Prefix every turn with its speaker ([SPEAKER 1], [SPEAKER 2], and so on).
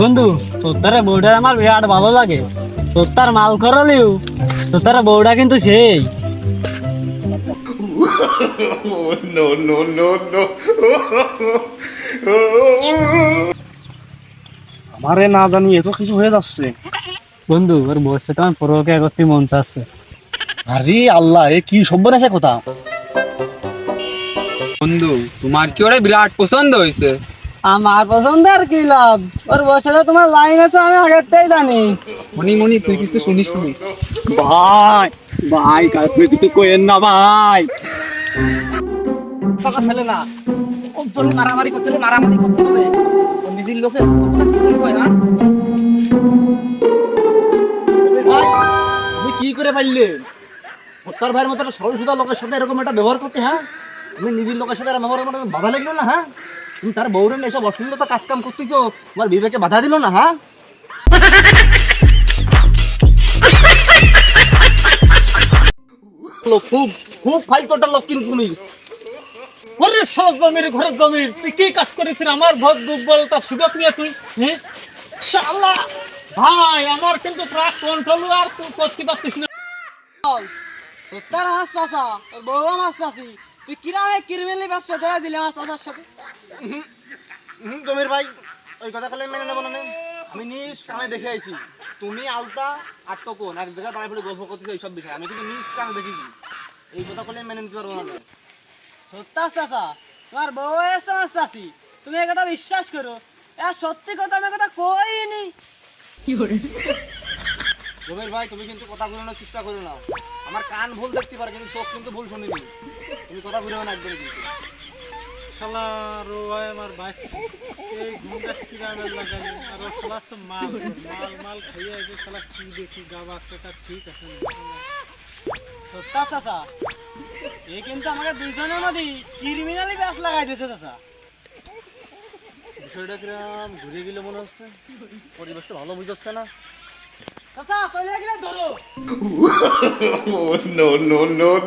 [SPEAKER 1] বন্ধু সত্তরে বউটা আমার বিরাট ভালো লাগে। সত্তর মাল করলিও সত্তরে বউটা কিন্তু সেই।
[SPEAKER 2] No, no, no, no.
[SPEAKER 3] আমারে না জানি এত কিছু হয়ে যাচ্ছে।
[SPEAKER 1] বন্ধু ওর বউর সাথে আমার পরকে করতে মন চাচ্ছে।
[SPEAKER 3] আরে আল্লাহ এ কি সব্যনাশা কথা?
[SPEAKER 4] বন্ধু তোমার কি ওরে বিরাট পছন্দ হয়েছে?
[SPEAKER 1] আমার পছন্দ আর কি লাভ? ওর সাথে তোমার লাইন আছে আমি আগের থেকে জানি।
[SPEAKER 4] মনি মনি তুই কিছু শুনিস নি?
[SPEAKER 1] ভাই ভাই কাউকে কিছু কইেন না ভাই।
[SPEAKER 3] টাকা ছেলে না অঞ্চল মারামারি করতে মারামারি করতে হবে? নিজের লোকের কথা কি বলব হ্যাঁ তুমি কি করে পারলে? সত্তর ভাইয়ের মতো সরল সুদা লোকের সাথে এরকম একটা ব্যবহার করতে হ্যাঁ? তুমি নিজের লোকের সাথে ব্যবহার করতে বাধা লাগল না হ্যাঁ? তুমি তার বউরে এসব অশ্লীলতা কাজ কাম করতেছো তোমার বিবেকে বাধা দিল না হ্যাঁ? খুব খুব ফাইলতোটা লোক কিন্তু তুমি।
[SPEAKER 1] ওরে সব জমির ঘরের জমির তুই কি কাজ করেছিস আমার ভোট দুর্বলতা সুযোগ নিয়ে তুই? শালা ভাই আমার কিন্তু প্রায় কন্ট্রোল আর তুই করতে পারতিস না।
[SPEAKER 5] চাচা তোর বউ আমার তুই কিরামে কিরমিলি ব্যস্ত ধরে দিলে আমার চাচার সাথে।
[SPEAKER 3] হুম জমির ভাই ওই কথা কলে মেনে নেব না নে। আমি নিজ কানে দেখে আইছি তুমি আলতা আর টকন এক জায়গায় দাঁড়িয়ে পড়ে গল্প করতেছো এইসব বিষয়। আমি কিন্তু নিজ কানে দেখেছি। এই কথা কলে মেনে নিতে পারব না।
[SPEAKER 5] সত্তর চাচা তোমার বউ এসে আমার চাচি। তুমি কথা বিশ্বাস করো। এ সত্যি কথা আমি কথা কইনি।
[SPEAKER 3] জমির ভাই তুমি কিন্তু কথা ঘুরানোর চেষ্টা করো না। আমার কান ভুল দেখতে পারে কিন্তু চোখ কিন্তু ভুল শুনিনি। তুমি কথা ঘুরেও না একদম কিন্তু।
[SPEAKER 6] শালা রোয়াই আমার বাইস এই ঘুমটা কিরামের লাগালে? আর শালা মাল মাল মাল খাইয়ে আছে শালা কি দেখি গাবা সেটা ঠিক আছে না?
[SPEAKER 5] চাচা এ কিন্তু আমাকে দুইজনের মধ্যে ক্রিমিনালি ব্যাস লাগাই দিয়েছে চাচা।
[SPEAKER 3] বিষয়টা কিরম ঘুরে গেলে মনে হচ্ছে? পরিবেশটা ভালো বুঝাচ্ছে না?
[SPEAKER 5] চাচা চলে গেলে ধরো
[SPEAKER 2] no, no, no.